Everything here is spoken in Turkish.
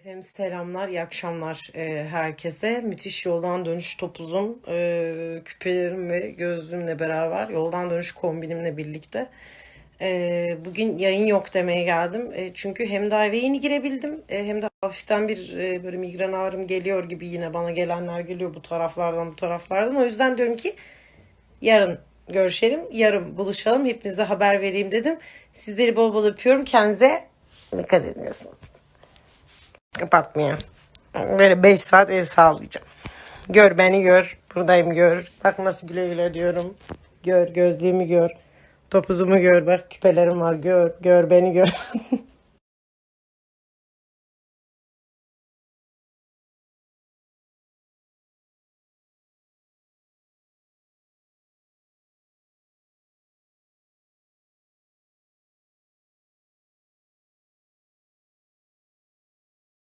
Efendim selamlar, iyi akşamlar e, herkese. Müthiş yoldan dönüş topuzum, e, küpelerim ve gözlüğümle beraber yoldan dönüş kombinimle birlikte. E, bugün yayın yok demeye geldim. E, çünkü hem daha eve yeni girebildim e, hem de hafiften bir e, böyle migren ağrım geliyor gibi yine bana gelenler geliyor bu taraflardan bu taraflardan. O yüzden diyorum ki yarın görüşelim, yarın buluşalım. Hepinize haber vereyim dedim. Sizleri bol bol öpüyorum. Kendinize dikkat ediyorsunuz. Kapatmıyor. Böyle 5 saat el sağlayacağım. Gör beni gör. Buradayım gör. Bak nasıl güle güle diyorum. Gör gözlüğümü gör. Topuzumu gör. Bak küpelerim var. Gör. Gör beni gör.